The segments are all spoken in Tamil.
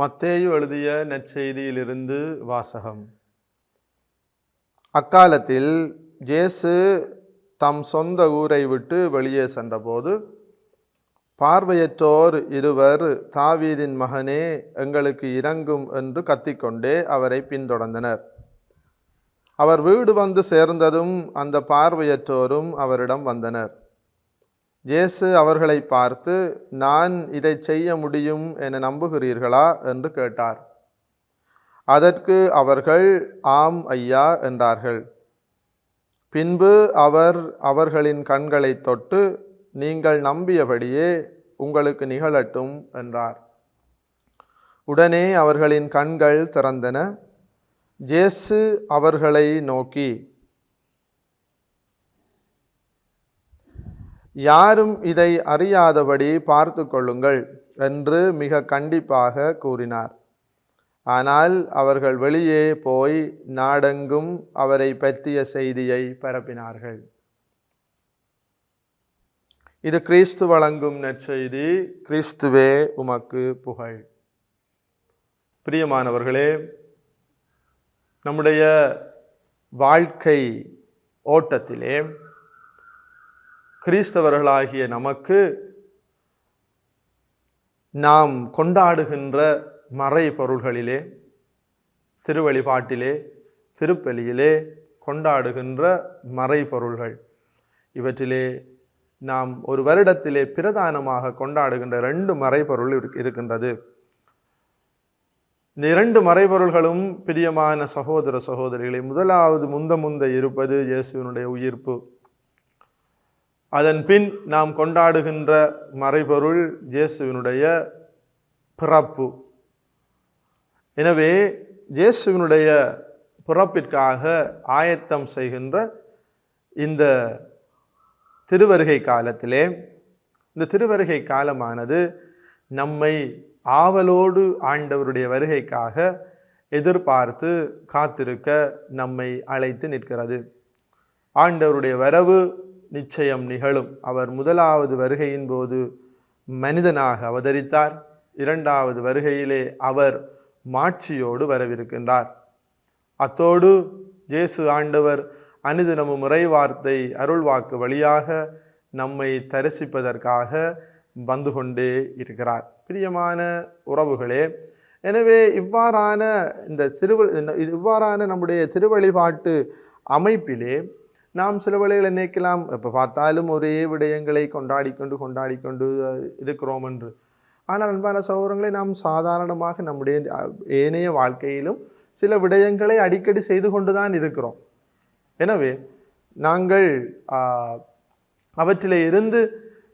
மத்தேயு எழுதிய நற்செய்தியிலிருந்து வாசகம். அக்காலத்தில் ஜேசு தம் சொந்த ஊரை விட்டு வெளியே சென்றபோது பார்வையற்றோர் இருவர் தாவீதின் மகனே எங்களுக்கு இறங்கும் என்று கத்திக்கொண்டே அவரை பின்தொடர்ந்தனர். அவர் வீடு வந்து சேர்ந்ததும் அந்த பார்வையற்றோரும் அவரிடம் வந்தனர். இயேசு அவர்களை பார்த்து நான் இதை செய்ய முடியும் என நம்புகிறீர்களா? என்று கேட்டார். அதற்கு அவர்கள் ஆம் ஐயா என்றார்கள். பின்பு அவர் அவர்களின் கண்களை தொட்டு நீங்கள் நம்பியபடியே உங்களுக்கு நிகழட்டும் என்றார். உடனே அவர்களின் கண்கள் திறந்தன. ஜேசு அவர்களை நோக்கி யாரும் இதை அறியாதபடி பார்த்து கொள்ளுங்கள் என்று மிக கண்டிப்பாக கூறினார். ஆனால் அவர்கள் வெளியே போய் நாடெங்கும் அவரை பற்றிய செய்தியை பரப்பினார்கள். இது கிறிஸ்து வழங்கும் நற்செய்தி கிறிஸ்துவே உமக்கு புகழ். பிரியமானவர்களே நம்முடைய வாழ்க்கை ஓட்டத்திலே கிறிஸ்தவர்களாகிய நமக்கு நாம் கொண்டாடுகின்ற மறை பொருள்களிலே திருவழிபாட்டிலே திருப்பலியிலே கொண்டாடுகின்ற மறை பொருள்கள் இவற்றிலே நாம் ஒரு வருடத்திலே பிரதானமாக கொண்டாடுகின்ற ரெண்டு மறைபொருள் இருக்கின்றது. இந்த இரண்டு மறைபொருள்களும் பிரியமான சகோதர சகோதரிகளை முதலாவது முந்த முந்த இருப்பது இயேசுவினுடைய உயிர்ப்பு. அதன் பின் நாம் கொண்டாடுகின்ற மறைபொருள் இயேசுவினுடைய பிறப்பு. எனவே இயேசுவினுடைய பிறப்பிற்காக ஆயத்தம் செய்கின்ற இந்த திருவருகை காலத்திலே இந்த திருவருகை காலமானது நம்மை ஆவலோடு ஆண்டவருடைய வருகைக்காக எதிர்பார்த்து காத்திருக்க நம்மை அழைத்து நிற்கிறது. ஆண்டவருடைய வரவு நிச்சயம் நிகழும். அவர் முதலாவது வருகையின் போது மனிதனாக அவதரித்தார். இரண்டாவது வருகையிலே அவர் மாட்சியோடு வரவிருக்கின்றார். அத்தோடு இயேசு ஆண்டவர் அனுதினமும் முறைவார்த்தை அருள்வாக்கு வழியாக நம்மை தரிசிப்பதற்காக வந்து கொண்டே இருக்கிறார். பிரியமான உறவுகளே எனவே இவ்வாறான இந்த சிறுவ இவ்வாறான நம்முடைய திருவழிபாட்டு அமைப்பிலே நாம் சில வேளைகளை நினைக்கலாம் இப்போ பார்த்தாலும் ஒரே விடயங்களை கொண்டாடி கொண்டு கொண்டாடி கொண்டு இருக்கிறோம் என்று. ஆனால் அன்பான சகோதரங்களை நாம் சாதாரணமாக நம்முடைய ஏனைய வாழ்க்கையிலும் சில விடயங்களை அடிக்கடி செய்து கொண்டு தான் இருக்கிறோம். எனவே நாங்கள் அவற்றில் இருந்து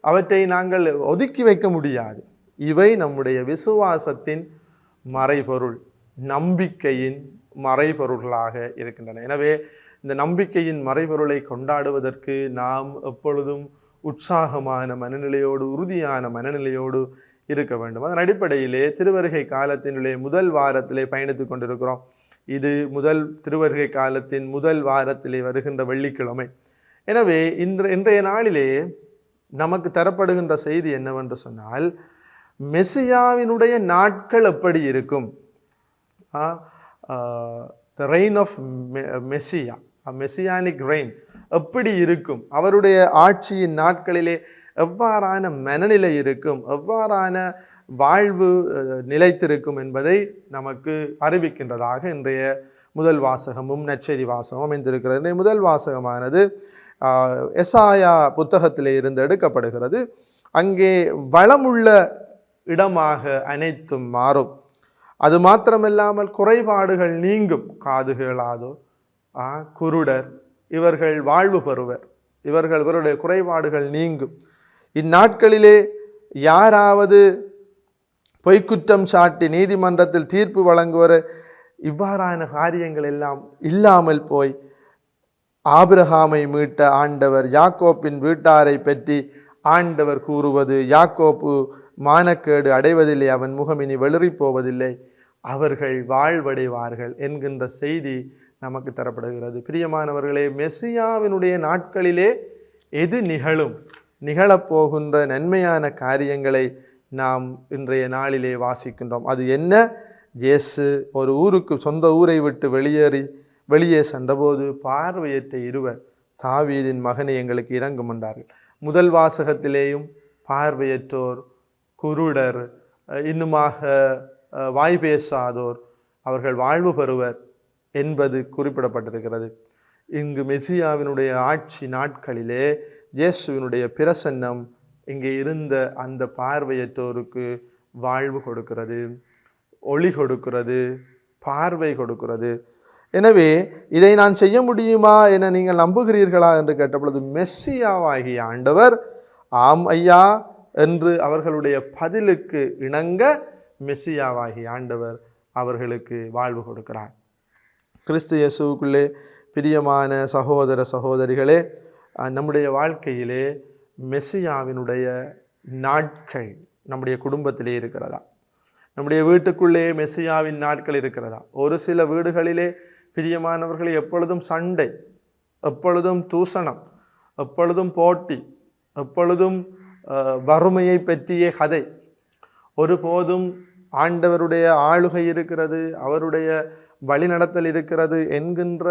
அவற்றை நாங்கள் ஒதுக்கி வைக்க முடியாது. இவை நம்முடைய விசுவாசத்தின் மறைபொருள் நம்பிக்கையின் மறைபொருள்களாக இருக்கின்றன. எனவே இந்த நம்பிக்கையின் மறைபொருளை கொண்டாடுவதற்கு நாம் எப்பொழுதும் உற்சாகமான மனநிலையோடு உறுதியான மனநிலையோடு இருக்க வேண்டும். அதன் அடிப்படையிலே திருவருகை காலத்தினுடைய முதல் வாரத்திலே பயணித்து கொண்டிருக்கிறோம். இது முதல் திருவருகை காலத்தின் முதல் வாரத்திலே வருகின்ற வெள்ளிக்கிழமை. எனவே இன்ற இன்றைய நாளிலே நமக்கு தரப்படுகின்ற செய்தி என்னவென்று சொன்னால் மெசியாவினுடைய நாட்கள் எப்படி இருக்கும்? The reign of Messiah. Messianic reign எப்படி இருக்கும்? அவருடைய ஆட்சியின் நாட்களிலே எவ்வாறான மனநிலை இருக்கும்? எவ்வாறான வாழ்வு நிலைத்திருக்கும் என்பதை நமக்கு அறிவிக்கின்றதாக இன்றைய முதல் வாசகமும் நற்செய்தி வாசகமும் அமைந்திருக்கிறது. இன்றைய முதல் வாசகமானது எசாயா புத்தகத்திலே இருந்து எடுக்கப்படுகிறது. அங்கே வளமுள்ள இடமாக அனைத்தும் மாறும். அது மாத்திரமில்லாமல் குறைபாடுகள் நீங்கும். காதுகளாதோ குருடர் இவர்கள் வாழ்வு பெறுவர். இவர்கள் இவருடைய குறைபாடுகள் நீங்கும். இந்நாட்களிலே யாராவது பொய்க்குற்றம் சாட்டி நீதிமன்றத்தில் தீர்ப்பு வழங்குவர் இவ்வாறான காரியங்கள் எல்லாம் இல்லாமல் போய் ஆபிரகாமை மீட்ட ஆண்டவர் யாக்கோப்பின் வீட்டாரை பற்றி ஆண்டவர் கூறுவது யாக்கோப்பு மானக்கேடு அடைவதில்லை அவன் முகம் இனி வெளிறி போவதில்லை. அவர்கள் வாழ்வடைவார்கள் என்கின்ற செய்தி நமக்கு தரப்படுகிறது. பிரியமானவர்களே மெசியாவினுடைய நாட்களிலே எது நிகழும்? நிகழப்போகின்ற நன்மையான காரியங்களை நாம் இன்றைய நாளிலே வாசிக்கின்றோம். அது என்ன? ஜேசு ஒரு ஊருக்கு சொந்த ஊரை விட்டு வெளியேறி வெளியே சென்றபோது பார்வையற்ற இருவர் தாவீதின் மகனை எங்களுக்கு இறங்கும் என்றார்கள். முதல் வாசகத்திலேயும் பார்வையற்றோர் குருடர் இன்னுமாக வாய் பேசாதோர் அவர்கள் வாழ்வு பெறுவர். என்பது குறிப்பிடப்பட்டிருக்கிறது. இங்கு மெசியாவினுடைய ஆட்சி நாட்களிலே இயேசுவினுடைய பிரசன்னம் இங்கே இருந்த அந்த பார்வையற்றோருக்கு வாழ்வு கொடுக்கிறது ஒளி கொடுக்கிறது பார்வை கொடுக்கிறது. எனவே இதை நான் செய்ய முடியுமா என நீங்கள் நம்புகிறீர்களா என்று கேட்டபொழுது மெஸ்ஸியாவாகிய ஆண்டவர் ஆம் ஐயா என்று அவர்களுடைய பதிலுக்கு இணங்க மெஸ்ஸியாவாகிய ஆண்டவர் அவர்களுக்கு வாழ்வு கொடுக்கிறார். கிறிஸ்து இயேசுவுக்குள்ளே பிரியமான சகோதர சகோதரிகளே நம்முடைய வாழ்க்கையிலே மெஸ்ஸியாவினுடைய நாட்கள் நம்முடைய குடும்பத்திலே இருக்கிறதா? நம்முடைய வீட்டுக்குள்ளே மெஸ்ஸியாவின் நாட்கள் இருக்கிறதா? ஒரு சில வீடுகளிலே பிரியமானவர்கள் எப்பொழுதும் சண்டை எப்பொழுதும் தூசணம் எப்பொழுதும் போட்டி எப்பொழுதும் வறுமையை பற்றிய கதை. ஒருபோதும் ஆண்டவருடைய ஆளுகை இருக்கிறது அவருடைய வழிநடத்தல் இருக்கிறது என்கின்ற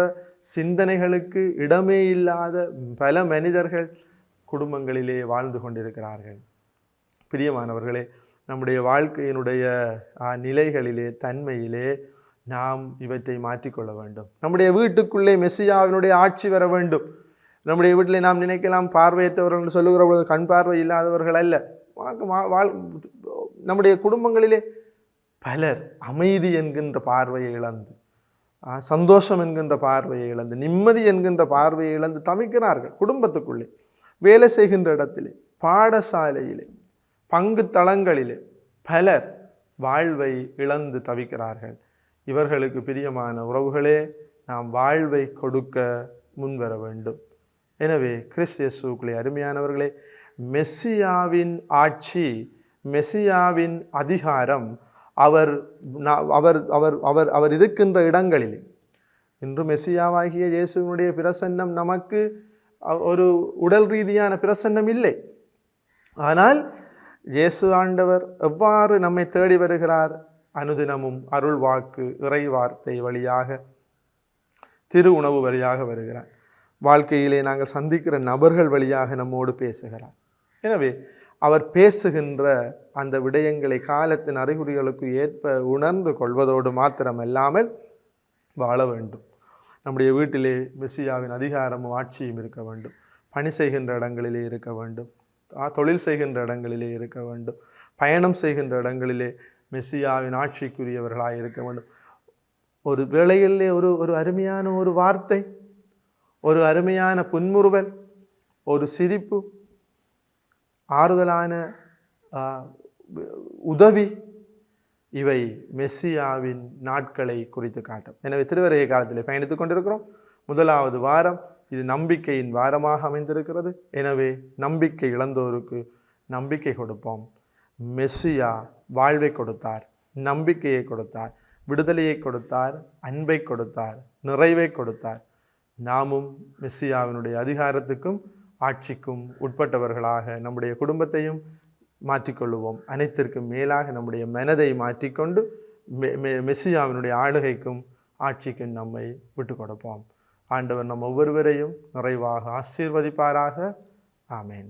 சிந்தனைகளுக்கு இடமே இல்லாத பல மனிதர்கள் குடும்பங்களிலே வாழ்ந்து கொண்டிருக்கிறார்கள். பிரியமானவர்களே நம்முடைய வாழ்க்கையினுடைய நிலைகளிலே தன்மையிலே நாம் இவற்றை மாற்றிக்கொள்ள வேண்டும். நம்முடைய வீட்டுக்குள்ளே மெஸ்ஸியாவினுடைய ஆட்சி வர வேண்டும். நம்முடைய வீட்டிலே நாம் நினைக்கலாம் பார்வையற்றவர்கள் என்று சொல்லுகிற பொழுது கண் பார்வை இல்லாதவர்கள் அல்ல. வாழ் நம்முடைய குடும்பங்களிலே பலர் அமைதி என்கின்ற பார்வையை இழந்து சந்தோஷம் என்கின்ற பார்வையை இழந்து நிம்மதி என்கின்ற பார்வையை இழந்து தவிக்கிறார்கள் குடும்பத்துக்குள்ளே வேலை செய்கின்ற இடத்திலே பாடசாலையிலே பங்கு தளங்களிலே பலர் வாழ்வை இழந்து தவிக்கிறார்கள். இவர்களுக்கு பிரியமான உறவுகளே நாம் வாழ்வை கொடுக்க முன்வர வேண்டும். எனவே கிறிஸ்து இயேசுக்குள்ளே அருமையானவர்களே மெஸ்ஸியாவின் ஆட்சி மெஸ்ஸியாவின் அதிகாரம் அவர் அவர் அவர் அவர் அவர் இருக்கின்ற இடங்களிலே. இன்று மெஸ்ஸியாவாகிய இயேசுவினுடைய பிரசன்னம் நமக்கு ஒரு உடல் ரீதியான பிரசன்னம் இல்லை. ஆனால் இயேசு ஆண்டவர் எவ்வாறு நம்மை தேடி வருகிறார்? அனுதினமும் அருள் வாக்கு இறை வார்த்தை வழியாக திரு உணவு வழியாக வருகிறார். வாழ்க்கையிலே நாங்கள் சந்திக்கிற நபர்கள் வழியாக நம்மோடு பேசுகிறார். எனவே அவர் பேசுகின்ற அந்த விடயங்களை காலத்தின் அறிகுறிகளுக்கு ஏற்ப உணர்ந்து கொள்வதோடு மாத்திரமல்லாமல் வாழ வேண்டும். நம்முடைய வீட்டிலே மெஸ்ஸியாவின் அதிகாரமும் ஆட்சியும் இருக்க வேண்டும். பணி செய்கின்ற இடங்களிலே இருக்க வேண்டும். தொழில் செய்கின்ற இடங்களிலே இருக்க வேண்டும். பயணம் செய்கின்ற இடங்களிலே மெஸ்ஸியாவின் ஆட்சிக்குரியவர்களாக இருக்க வேண்டும். ஒரு வேளையிலே ஒரு ஒரு அருமையான ஒரு வார்த்தை ஒரு அருமையான புன்முறுவல் ஒரு சிரிப்பு ஆறுதலான உதவி இவை மெஸ்ஸியாவின் நாட்களை குறித்து காட்டும். எனவே திருவரைய காலத்தில் பயணித்துக் கொண்டிருக்கிறோம். முதலாவது வாரம் இது நம்பிக்கையின் வாரமாக அமைந்திருக்கிறது. எனவே நம்பிக்கை இழந்தோருக்கு நம்பிக்கை கொடுப்போம். மெஸ்ஸியா வாழ்வை கொடுத்தார் நம்பிக்கையை கொடுத்தார் விடுதலையை கொடுத்தார் அன்பை கொடுத்தார் நிறைவை கொடுத்தார். நாமும் மெஸ்ஸியாவினுடைய அதிகாரத்துக்கும் ஆட்சிக்கும் உட்பட்டவர்களாக நம்முடைய குடும்பத்தையும் மாற்றிக்கொள்ளுவோம். அனைத்திற்கும் மேலாக நம்முடைய மனதை மாற்றிக்கொண்டு மெ மெஸ்ஸியாவினுடைய ஆளுகைக்கும் ஆட்சிக்கும் நம்மை விட்டு கொடுப்போம். ஆண்டவர் நம் ஒவ்வொருவரையும் நிறைவாக ஆசீர்வதிப்பாராக. ஆமேன்.